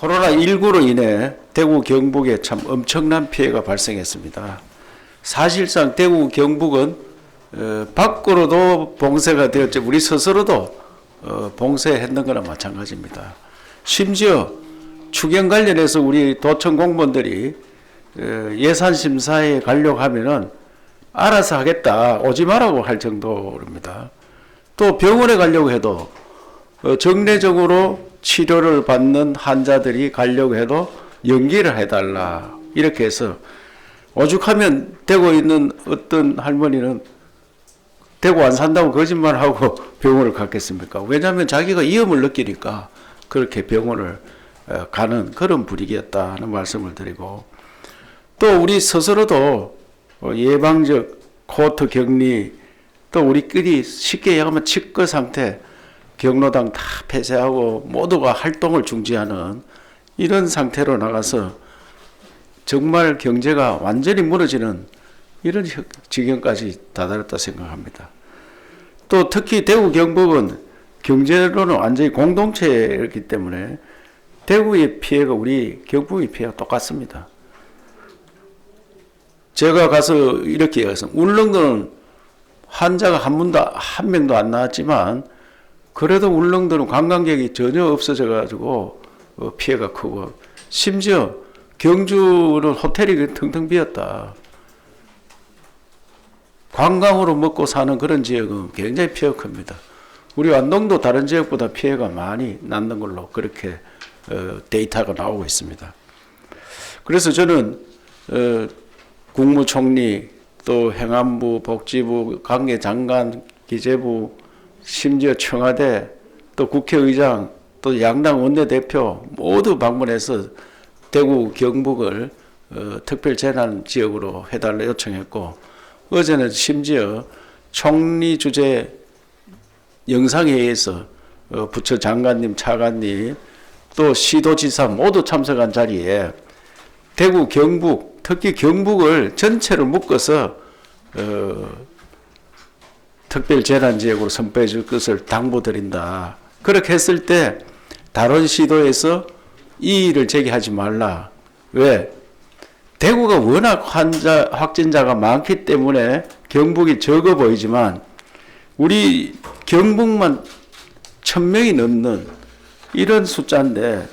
코로나19로 인해 대구 경북에 참 엄청난 피해가 발생했습니다. 사실상 대구 경북은 어, 밖으로도 봉쇄가 되었지 우리 스스로도 어, 봉쇄했는 거나 마찬가지입니다. 심지어 추경 관련해서 우리 도청 공무원들이 어, 예산 심사에 가려고 하면은 알아서 하겠다 오지 말라고 할 정도입니다. 또 병원에 가려고 해도 어, 정례적으로 치료를 받는 환자들이 가려고 해도 연기를 해달라 이렇게 해서 오죽하면 대구에 있는 어떤 할머니는 대구 안 산다고 거짓말하고 병원을 갔겠습니까? 왜냐하면 자기가 위험을 느끼니까 그렇게 병원을 어, 가는 그런 분위기였다는 말씀을 드리고 또 우리 스스로도 어, 예방적 코트 격리 또 우리끼리 쉽게 얘기하면 치과 상태 경로당 다 폐쇄하고 모두가 활동을 중지하는 이런 상태로 나가서 정말 경제가 완전히 무너지는 이런 형- 지경까지 다다랐다 생각합니다. 또 특히 대구 경북은 경제로는 완전히 공동체였기 때문에 대구의 피해가 우리 경북의 피해가 똑같습니다. 제가 가서 이렇게 얘기해서 울릉도는 환자가 한 분도 한 명도 안 나왔지만 그래도 울릉도는 관광객이 전혀 없어져 가지고 어, 피해가 크고 심지어 경주는 호텔이 텅텅 비었다. 관광으로 먹고 사는 그런 지역은 굉장히 피해가 큽니다. 우리 안동도 다른 지역보다 피해가 많이 났는 걸로 그렇게 어, 데이터가 나오고 있습니다. 그래서 저는 어, 국무총리 또 행안부, 복지부, 관계장관, 기재부, 심지어 청와대 또 국회의장 또 양당 원내대표 모두 방문해서 대구 경북을 어, 특별 재난 지역으로 해달라 요청했고 어제는 심지어 총리 주재 영상회의에서 어, 부처 장관님, 차관님 또 시도지사 모두 참석한 자리에 대구 경북 특히 경북을 전체를 묶어서 어, 특별 재난 지역으로 선포해 줄 것을 당부드린다. 그렇게 했을 때 다른 시도에서 이의를 제기하지 말라. 왜? 대구가 워낙 환자 확진자가 많기 때문에 경북이 적어 보이지만 우리 경북만 천 명이 넘는 이런 숫자인데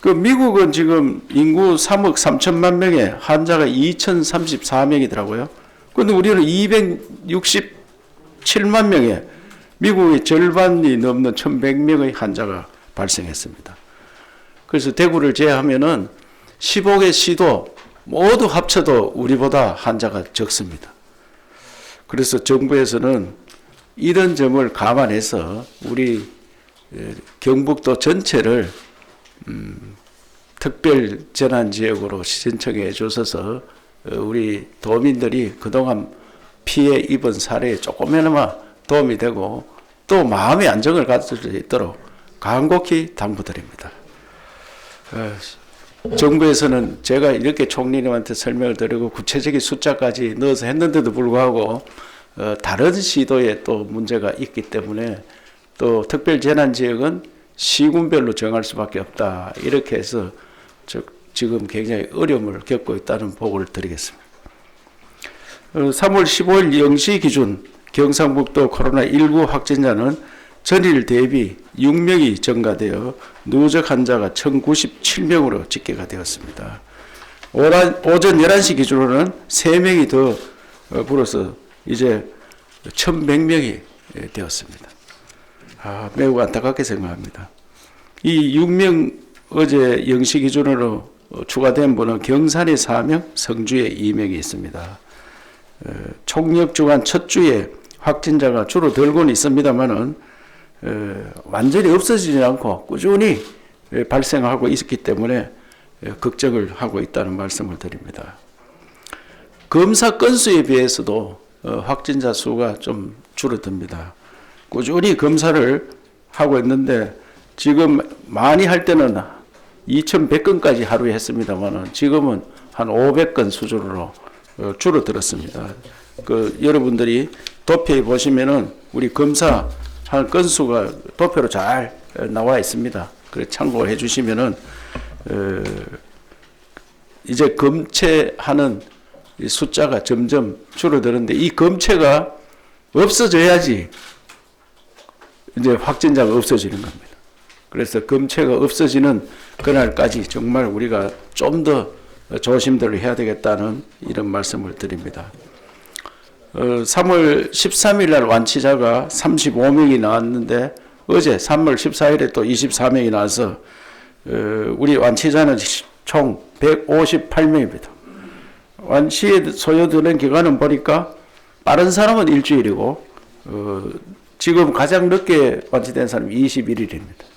그 미국은 지금 인구 3억 3천만 명에 환자가 2,034명이더라고요. 근데 우리는 267만 명에 미국의 절반이 넘는 1,100명의 환자가 발생했습니다. 그래서 대구를 제외하면은 15개 시도 모두 합쳐도 우리보다 환자가 적습니다. 그래서 정부에서는 이런 점을 감안해서 우리 에, 경북도 전체를 음, 특별 재난 지역으로 신청해 주셔서 어, 우리 도민들이 그동안 피해 입은 사례에 조금이나마 도움이 되고 또 마음의 안정을 가질 수 있도록 간곡히 당부드립니다. 어, 정부에서는 제가 이렇게 총리님한테 설명을 드리고 구체적인 숫자까지 넣어서 했는데도 불구하고 어, 다른 시도에 또 문제가 있기 때문에 또 특별 재난 지역은 시군별로 정할 수밖에 없다 이렇게 해서 저, 지금 굉장히 어려움을 겪고 있다는 보고를 드리겠습니다. 어, 3월 15일 0시 기준 경상북도 코로나19 확진자는 전일 대비 6명이 증가되어 누적 환자가 1097명으로 집계가 되었습니다. 오전 11시 기준으로는 3명이 더 어, 불어서 이제 1100명이 되었습니다. 아, 매우 안타깝게 생각합니다. 이 6명 어제 0시 기준으로 어, 추가된 분은 경산에 4명, 성주에 2명이 있습니다. 어, 총력 주간 첫 주에 확진자가 줄어들고는 있습니다만은 어, 완전히 없어지지 않고 꾸준히 에, 발생하고 있기 때문에 에, 걱정을 하고 있다는 말씀을 드립니다. 검사 건수에 비해서도 어, 확진자 수가 좀 줄어듭니다. 꾸준히 검사를 하고 있는데 지금 많이 할 때는 2,100건까지 하루에 했습니다만은 지금은 한 500건 수준으로 어, 줄어들었습니다. 그 여러분들이 도표에 보시면은 우리 검사 한 건수가 도표로 잘 나와 있습니다. 그래 참고해 주시면은 어, 이제 검체하는 이 숫자가 점점 줄어드는데 이 검체가 없어져야지 이제 확진자가 없어지는 겁니다. 그래서 검체가 없어지는 그날까지 정말 우리가 좀더 조심들을 해야 되겠다는 이런 말씀을 드립니다. 어, 3월 13일 날 완치자가 35명이 나왔는데 어제 3월 14일에 또 24명이 나와서 어, 우리 완치자는 총 158명입니다. 완치에 소요되는 기간은 보니까 빠른 사람은 일주일이고 어, 지금 가장 늦게 완치된 사람이 21일입니다.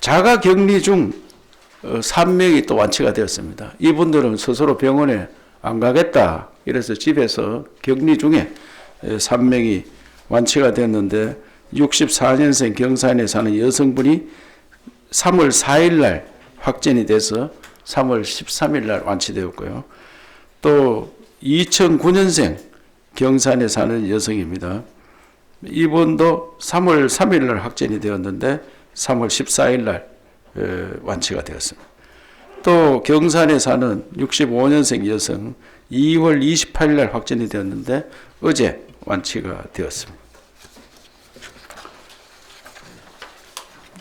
자가 격리 중 어, 3명이 또 완치가 되었습니다. 이분들은 스스로 병원에 안 가겠다. 이래서 집에서 격리 중에 3명이 완치가 됐는데 64년생 경산에 사는 여성분이 3월 4일 날 확진이 돼서 3월 13일 날 완치되었고요. 또 2009년생 경산에 사는 여성입니다. 이분도 3월 3일 날 확진이 되었는데 3월 14일 날 에, 완치가 되었습니다. 또 경산에 사는 65년생 여성 2월 28일 날 확진이 되었는데 어제 완치가 되었습니다.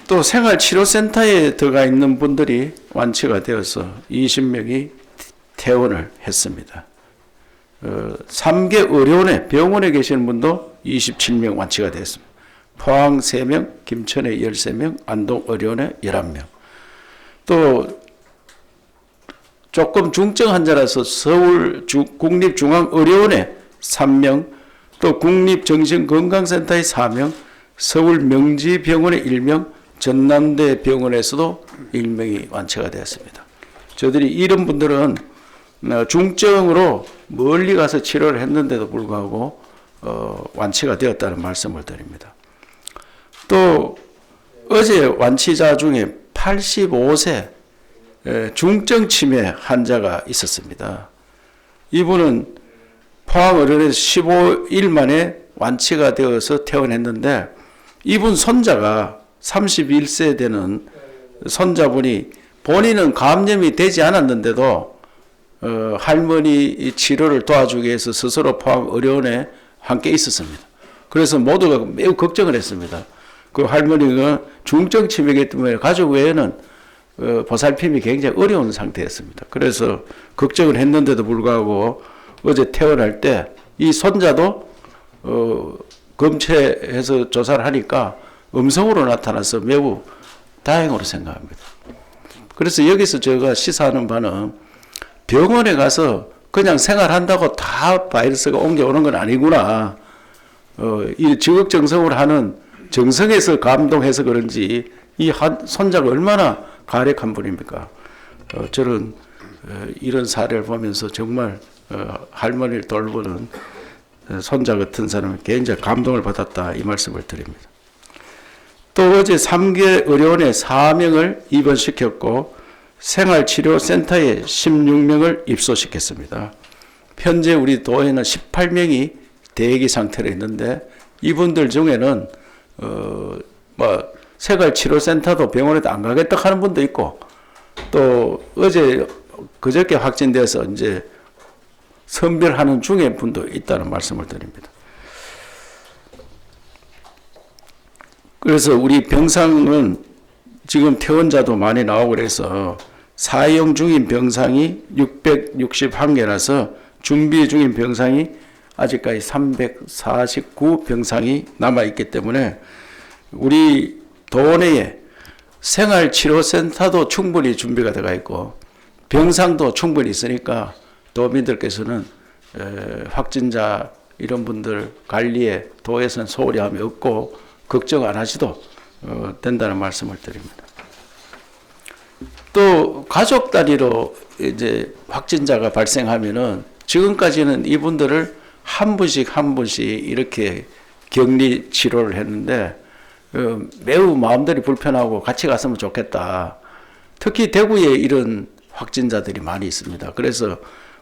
또 생활치료센터에 들어가 있는 분들이 완치가 되어서 20명이 퇴원을 했습니다. 어, 3개 의료원에 병원에 계시는 분도 27명 완치가 됐습니다. 포항 3명, 김천에 13명, 안동 의료원에 11명. 또 조금 중증 환자라서 서울 주, 국립중앙의료원에 3명, 또 국립정신건강센터에 4명, 서울 명지병원에 1명, 전남대 병원에서도 1명이 완치가 되었습니다. 저들이 이런 분들은 어, 중증으로 멀리 가서 치료를 했는데도 불구하고 어, 완치가 되었다는 말씀을 드립니다. 또 어제 완치자 중에 85세 중증 치매 환자가 있었습니다. 이분은 포항 의료원에서 15일 만에 완치가 되어서 퇴원했는데 이분 손자가 31세 되는 손자분이 본인은 감염이 되지 않았는데도 어, 할머니 치료를 도와주기 위해서 스스로 포항 의료원에 함께 있었습니다. 그래서 모두가 매우 걱정을 했습니다. 그 할머니가 중증 치매이기 때문에 가족 외에는 어, 보살핌이 굉장히 어려운 상태였습니다. 그래서 걱정을 했는데도 불구하고 어제 퇴원할 때 이 손자도 어, 검체해서 조사를 하니까 음성으로 나타나서 매우 다행으로 생각합니다. 그래서 여기서 제가 시사하는 바는 병원에 가서 그냥 생활한다고 다 바이러스가 옮겨오는 건 아니구나. 어, 이 지극정성으로 하는 정성에서 감동해서 그런지 이 한, 손자가 얼마나 가력한 분입니까? 어, 저는 어, 이런 사례를 보면서 정말 어, 할머니를 돌보는 어, 손자 같은 사람은 굉장히 감동을 받았다 이 말씀을 드립니다. 또 어제 3개 의료원에 4명을 입원시켰고 생활치료센터에 16명을 입소시켰습니다. 현재 우리 도에는 18명이 대기 상태로 있는데 이분들 중에는 어뭐 생활치료 센터도 병원에도 안 가겠다 하는 분도 있고 또 어제 그저께 확진돼서 이제 선별하는 중에 분도 있다는 말씀을 드립니다. 그래서 우리 병상은 지금 퇴원자도 많이 나오고 그래서 사용 중인 병상이 661개라서 준비 중인 병상이 아직까지 349 병상이 남아 있기 때문에 우리 도내에 생활치료센터도 충분히 준비가 되어 있고 병상도 충분히 있으니까 도민들께서는 확진자 이런 분들 관리에 도에서는 소홀히 함이 없고 걱정 안 하셔도 어, 된다는 말씀을 드립니다. 또 가족 단위로 이제 확진자가 발생하면은 지금까지는 이분들을 한 분씩 한 분씩 이렇게 격리 치료를 했는데 어, 매우 마음들이 불편하고 같이 갔으면 좋겠다. 특히 대구에 이런 확진자들이 많이 있습니다. 그래서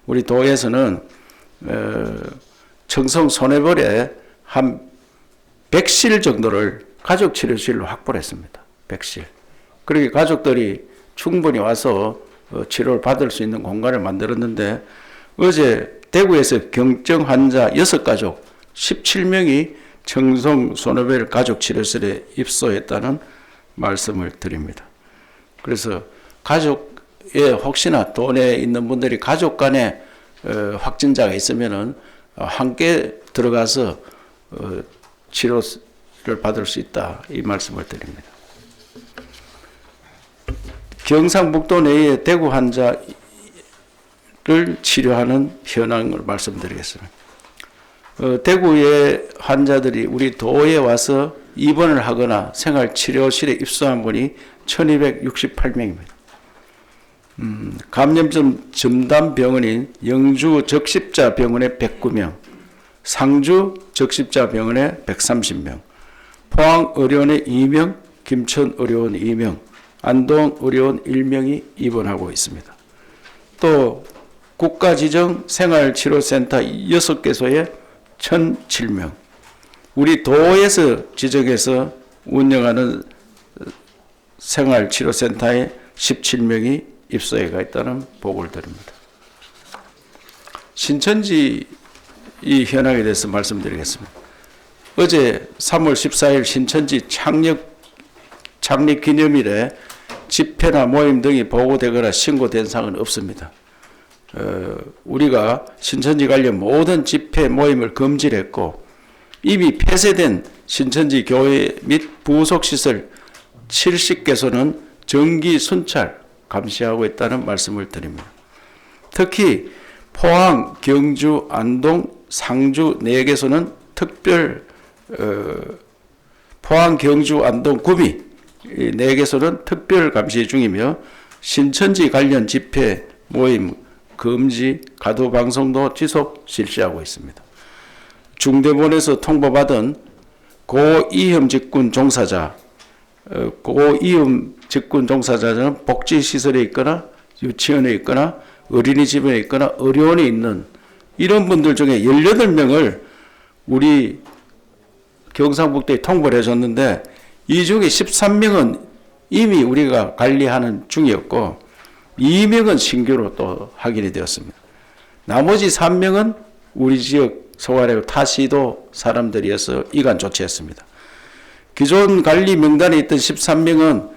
우리 도에서는 어, 청성 손해벌에 한 100실 정도를 가족 치료실로 확보를 했습니다. 100실. 그렇게 가족들이 충분히 와서 어, 치료를 받을 수 있는 공간을 만들었는데 어제 대구에서 경증 환자 6가족 17명이 청송 손해벨 가족치료실에 입소했다는 말씀을 드립니다. 그래서 가족에 혹시나 돈에 있는 분들이 가족 간에 어, 확진자가 있으면은 어, 함께 들어가서 어, 치료를 받을 수 있다 이 말씀을 드립니다. 경상북도 내에 대구 환자 를 치료하는 현황을 말씀드리겠습니다. 어, 대구의 환자들이 우리 도에 와서 입원을 하거나 생활치료실에 입소한 분이 1268명입니다. 음, 감염증 전담병원인 영주 적십자 병원에 109명, 상주 적십자 병원에 130명, 포항 의료원에 2명, 김천 의료원 2명, 안동 의료원 1명이 입원하고 있습니다. 또 국가지정 생활치료센터 6개소에 1,007명, 우리 도에서 지정해서 운영하는 생활치료센터에 17명이 입소해 가 있다는 보고를 드립니다. 신천지 이 현황에 대해서 말씀드리겠습니다. 어제 3월 14일 신천지 창립 창립 기념일에 집회나 모임 등이 보고되거나 신고된 사항은 없습니다. 어, 우리가 신천지 관련 모든 집회 모임을 금지했고 이미 폐쇄된 신천지 교회 및 부속 시설 70개소는 정기 순찰 감시하고 있다는 말씀을 드립니다. 특히 포항, 경주, 안동, 상주 4개소는 특별 어, 포항, 경주, 안동, 구미 이 4개소는 특별 감시 중이며 신천지 관련 집회 모임 금지 가도 방송도 지속 실시하고 있습니다. 중대본에서 통보받은 고위험 직군 종사자, 어, 고위험 직군 종사자는 복지시설에 있거나 유치원에 있거나 어린이집에 있거나 의료원에 있는 이런 분들 중에 18명을 우리 경상북도에 통보를 해줬는데 이 중에 13명은 이미 우리가 관리하는 중이었고 2명은 신규로 또 확인이 되었습니다. 나머지 3명은 우리 지역 소아래 타시도 사람들이어서 이관 조치했습니다. 기존 관리 명단에 있던 13명은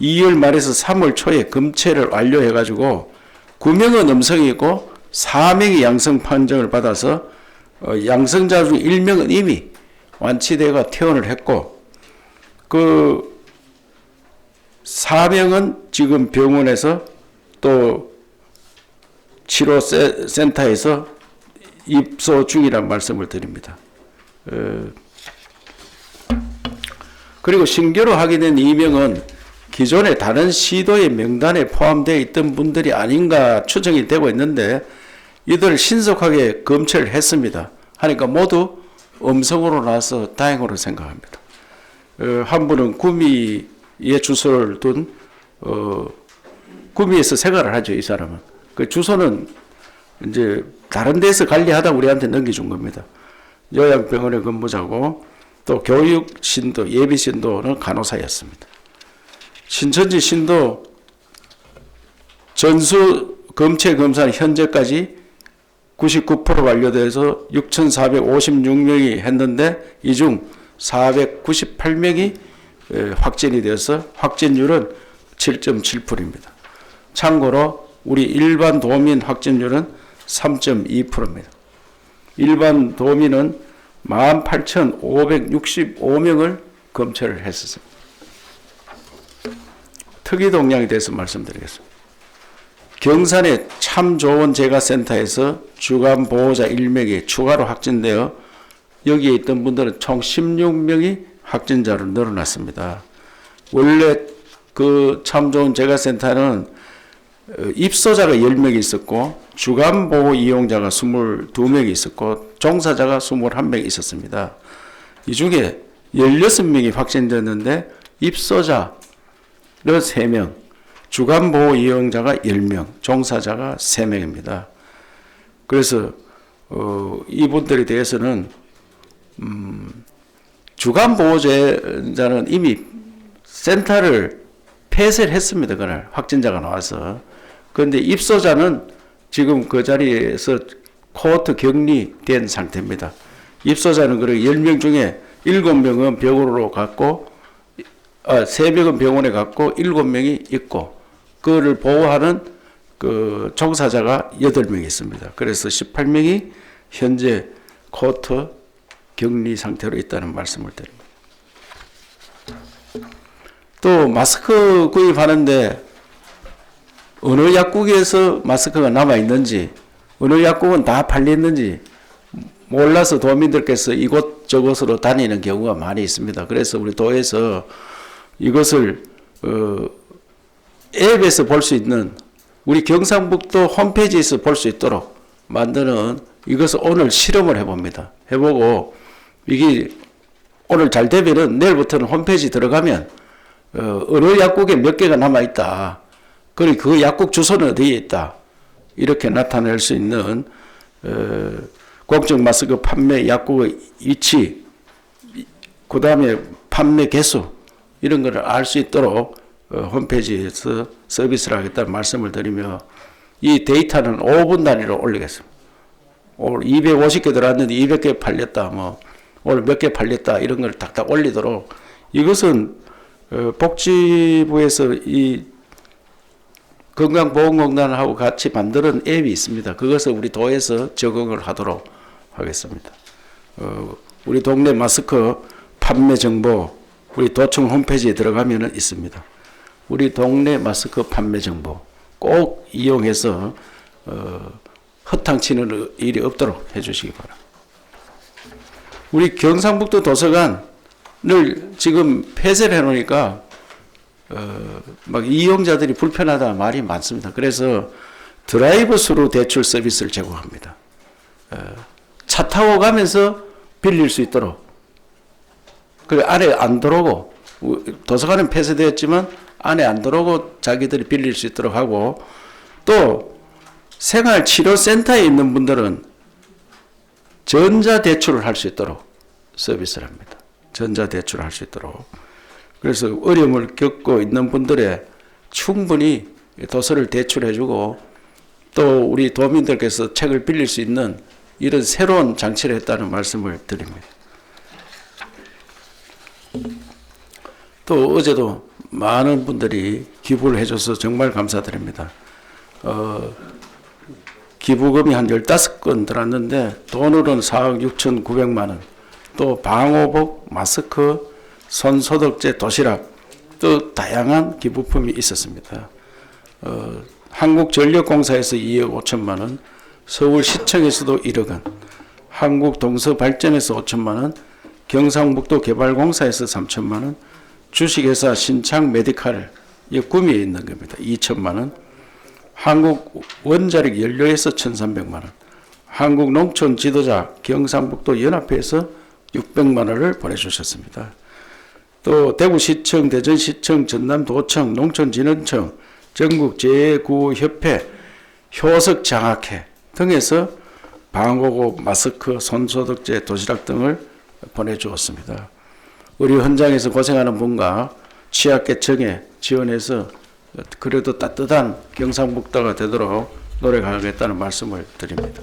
2월 말에서 3월 초에 검체를 완료해가지고 9명은 음성이고 4명이 양성 판정을 받아서 어, 양성자 중 1명은 이미 완치되가 퇴원을 했고 그 4명은 지금 병원에서 또 치료 센터에서 입소 중이라는 말씀을 드립니다. 어, 그리고 신규로 확인된 2명은 기존의 다른 시도의 명단에 포함되어 있던 분들이 아닌가 추정이 되고 있는데 이들을 신속하게 검체를 했습니다. 하니까 모두 음성으로 나와서 다행으로 생각합니다. 어, 한 분은 구미에 주소를 둔 어, 구미에서 생활을 하죠 이 사람은. 그 주소는 이제 다른 데서 관리하다 우리한테 넘겨준 겁니다. 요양병원의 근무자고 또 교육 신도, 예비 신도는 간호사였습니다. 신천지 신도 전수 검체 검사는 현재까지 99% 완료돼서 6,456명이 했는데 이 중 498명이 확진이 되어서 확진율은 7.7%입니다. 참고로 우리 일반 도민 확진율은 3.2%입니다. 일반 도민은 18,565명을 검체를 했었습니다. 특이 동향에 대해서 말씀드리겠습니다. 경산의 참 좋은 재가센터에서 주간 보호자 1명이 추가로 확진되어 여기에 있던 분들은 총 16명이 확진자로 늘어났습니다. 원래 그 참 좋은 재가센터는 어, 입소자가 10명이 있었고 주간 보호 이용자가 22명이 있었고 종사자가 21명이 있었습니다. 이 중에 16명이 확진됐는데 입소자는 3명, 주간 보호 이용자가 10명, 종사자가 3명입니다. 그래서 어, 이분들에 대해서는 음, 주간 보호자는 이미 센터를 폐쇄를 했습니다. 그날 확진자가 나와서. 그런데 입소자는 지금 그 자리에서 코호트 격리된 상태입니다. 입소자는 그래 10명 중에 7명은 병원으로 갔고 아, 3명은 병원에 갔고 7명이 있고 그거를 보호하는 그 종사자가 8명이 있습니다. 그래서 18명이 현재 코호트 격리 상태로 있다는 말씀을 드립니다. 또 마스크 구입하는데 어느 약국에서 마스크가 남아 있는지 어느 약국은 다 팔렸는지 몰라서 도민들께서 이곳 저곳으로 다니는 경우가 많이 있습니다. 그래서 우리 도에서 이것을 어, 앱에서 볼 수 있는 우리 경상북도 홈페이지에서 볼 수 있도록 만드는 이것을 오늘 실험을 해봅니다. 해보고 이게 오늘 잘 되면은 내일부터는 홈페이지 들어가면 어, 어느 약국에 몇 개가 남아 있다. 그리고 그 약국 주소는 어디에 있다. 이렇게 나타낼 수 있는 어, 공적 마스크 판매 약국의 위치, 그 다음에 판매 개수 이런 것을 알 수 있도록 어, 홈페이지에서 서비스를 하겠다는 말씀을 드리며 이 데이터는 5분 단위로 올리겠습니다. 오늘 250개 들어왔는데 200개 팔렸다, 뭐 오늘 몇 개 팔렸다 이런 걸 딱딱 올리도록 이것은 어, 복지부에서 이 건강보험공단하고 같이 만드는 앱이 있습니다. 그것을 우리 도에서 적용을 하도록 하겠습니다. 어, 우리 동네 마스크 판매 정보 우리 도청 홈페이지에 들어가면 있습니다. 우리 동네 마스크 판매 정보 꼭 이용해서 어, 허탕치는 일이 없도록 해주시기 바랍니다. 우리 경상북도 도서관을 지금 폐쇄를 해놓으니까 어, 막 이용자들이 불편하다 말이 많습니다. 그래서 드라이브 스루 대출 서비스를 제공합니다. 어, 차 타고 가면서 빌릴 수 있도록. 그 안에 안 들어오고 우- 도서관은 폐쇄되었지만 안에 안 들어오고 자기들이 빌릴 수 있도록 하고 또 생활치료센터에 있는 분들은 전자 대출을 할 수 있도록 서비스를 합니다. 전자 대출을 할 수 있도록. 그래서 어려움을 겪고 있는 분들의 충분히 도서를 대출해주고 또 우리 도민들께서 책을 빌릴 수 있는 이런 새로운 장치를 했다는 말씀을 드립니다. 또 어제도 많은 분들이 기부를 해줘서 정말 감사드립니다. 어, 기부금이 한 15건 들었는데 돈으로는 4억 6천9백만 원, 또 방호복, 마스크, 손소독제, 도시락, 또 다양한 기부품이 있었습니다. 어, 한국전력공사에서 2억 5천만 원, 서울시청에서도 1억 원, 한국동서발전에서 5천만 원, 경상북도 개발공사에서 3천만 원, 주식회사 신창 메디칼 이 구미에 있는 겁니다. 2천만 원, 한국 원자력 연료에서 1,300만 원, 한국 농촌 지도자 경상북도 연합회에서 600만 원을 보내주셨습니다. 또 대구시청, 대전시청, 전남도청, 농촌진흥청, 전국재구협회, 효석장학회 등에서 방호고, 마스크, 손소독제, 도시락 등을 보내주었습니다. 우리 현장에서 고생하는 분과 취약계층에 지원해서 그래도 따뜻한 경상북도가 되도록 노력하겠다는 말씀을 드립니다.